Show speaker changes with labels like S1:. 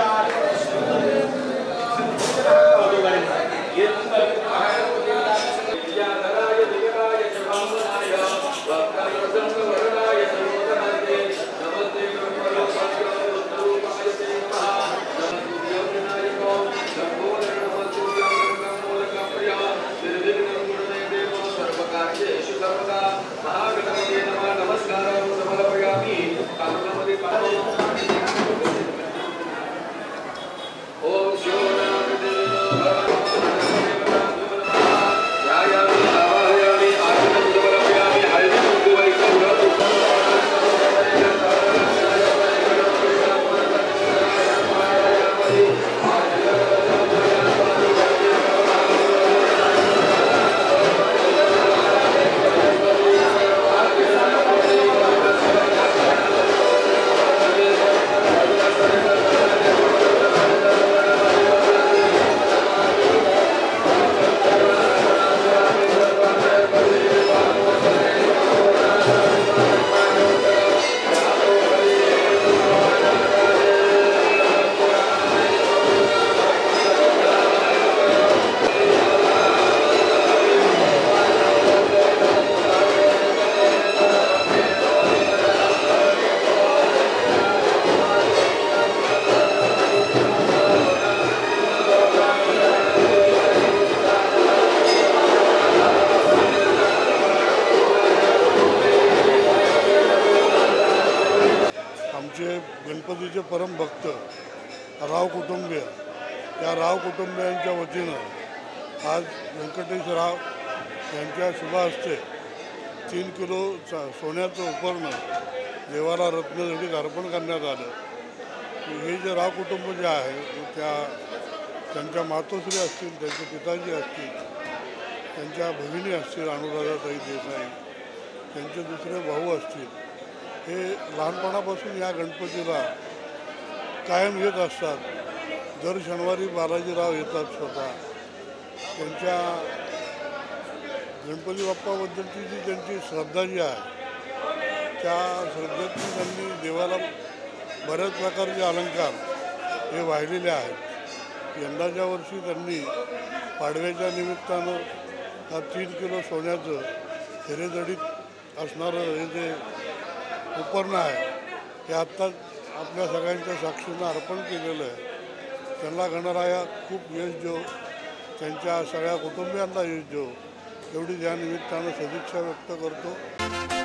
S1: Shot. चित्तमते शुभ्रं सद्रं
S2: नमस्कार समर्पयामि कारुणामध्ये
S3: गणपतीचे गणपतीचे परमभक्त राव कुटुंबीय. या राव कुटुंबियांच्या वतीनं आज व्यंकटेश राव यांच्या शुभ हस्ते तीन किलो चा सोन्याचं उपरणं देवाला रत्नजडीत अर्पण करण्यात आलं. हे जे राव कुटुंब जे आहे त्या त्यांच्या मातोश्री असतील त्यांचे पिताजी असतील त्यांच्या भगिनी असतील अनुराधाताई देसाई त्यांचे दुसरे भाऊ असतील हे लहानपणापासून या गणपतीला कायम येत असतात. दर शनिवारी बालाजीराव येतात स्वतः. त्यांच्या गणपती बाप्पाबद्दलची जी त्यांची श्रद्धा जी आहे त्या श्रद्धेतून त्यांनी देवाला बऱ्याच प्रकारचे अलंकार हे वाहिलेले आहेत. यंदाच्या वर्षी त्यांनी पाडव्याच्या निमित्तानं हा तीन किलो सोन्याचं हेरेदडीत असणारं हे जे उपरणं आहे. हे आत्ताच आपल्या सगळ्यांच्या साक्षीनं अर्पण केलेलं आहे. त्यांना गणराया खूप यश देव त्यांच्या सगळ्या कुटुंबियांना यश देव एवढी या निमित्तानं सदिच्छा व्यक्त करतो.